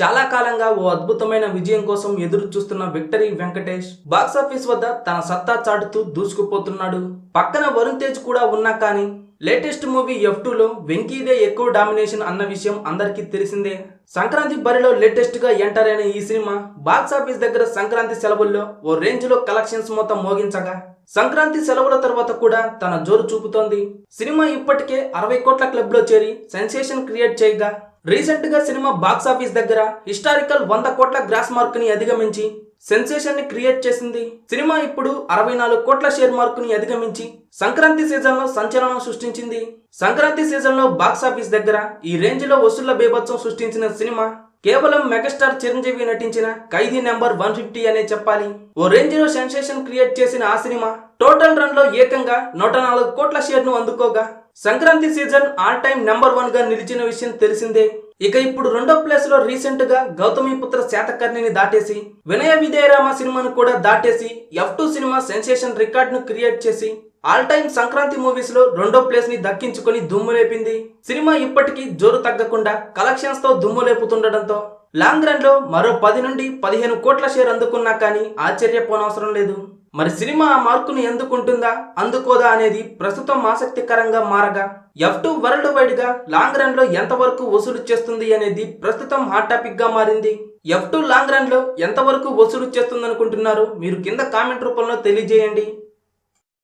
చాలా కాలంగా ఓ అద్భుతమైన విజయం కోసం ఎదురు చూస్తున్న విక్టరీ వెంకటేష్ బాక్సాఫీస్ వద్ద తన సత్తా చాటుతూ దూసుకుపోతున్నాడు. పక్కన వరుణ్ తేజ్ కూడా ఉన్నా కానీ లేటెస్ట్ మూవీ ఎఫ్ టూలో వెంకీదే ఎక్కువ డామినేషన్ అన్న విషయం అందరికీ తెలిసిందే. సంక్రాంతి బరిలో లేటెస్ట్గా ఎంటర్ అయిన ఈ సినిమా బాక్సాఫీస్ దగ్గర సంక్రాంతి సెలవుల్లో ఓ రేంజ్లో కలెక్షన్స్ మొత్తం మోగించగా సంక్రాంతి సెలవుల తర్వాత కూడా తన జోరు చూపుతోంది. సినిమా ఇప్పటికే అరవై కోట్ల క్లబ్లో చేరి సెన్సేషన్ క్రియేట్ చేయగా రీసెంట్గా సినిమా బాక్సాఫీస్ దగ్గర హిస్టారికల్ వంద కోట్ల గ్రాస్ మార్క్ని అధిగమించి సెన్సేషన్ని క్రియేట్ చేసింది. సినిమా ఇప్పుడు అరవై నాలుగు కోట్ల షేర్ మార్క్ని అధిగమించి సంక్రాంతి సీజన్లో సంచలనం సృష్టించింది. సంక్రాంతి సీజన్లో బాక్సాఫీస్ దగ్గర ఈ రేంజ్లో వసూళ్ళ బీభత్సం సృష్టించిన సినిమా కేవలం మెగాస్టార్ చిరంజీవి నటించిన ఖైదీ నెంబర్ వన్ ఫిఫ్టీ అనే చెప్పాలి. ఓ రేంజ్లో సెన్సేషన్ క్రియేట్ చేసిన ఆ సినిమా టోటల్ రన్లో ఏకంగా నూట నాలుగు కోట్ల షేర్ను అందుకోగా. Sankranti season all time number వన్గా నిలిచిన విషయం తెలిసిందే. ఇక ఇప్పుడు రెండో ప్లేస్లో రీసెంట్గా గౌతమిపుత్ర శాతకర్ణిని దాటేసి వినయ విజయరామ సినిమాను కూడా దాటేసి ఎఫ్ టూ సినిమా సెన్సేషన్ రికార్డ్ను క్రియేట్ చేసి ఆల్ టైమ్ సంక్రాంతి మూవీస్లో రెండో ప్లేస్ని దక్కించుకొని దుమ్ము లేపింది. సినిమా ఇప్పటికీ జోరు తగ్గకుండా కలెక్షన్స్తో దుమ్ము లేపుతుండటంతో లాంగ్ రన్లో మరో పది నుండి పదిహేను కోట్ల షేర్ అందుకున్నా కానీ ఆశ్చర్యపోనవసరం లేదు. మరి సినిమా ఆ మార్కును ఎందుకుంటుందా? అందుకోదా అనేది ప్రస్తుతం ఆసక్తికరంగా మారగా ఎఫ్ టూ వరల్డ్ వైడ్గా లాంగ్ రన్లో ఎంతవరకు వసూలు చేస్తుంది అనేది ప్రస్తుతం హాట్ టాపిక్గా మారింది. ఎఫ్ టూ లాంగ్ రన్లో ఎంతవరకు వసూలు చేస్తుందనుకుంటున్నారు? మీరు కింద కామెంట్ రూపంలో తెలియజేయండి.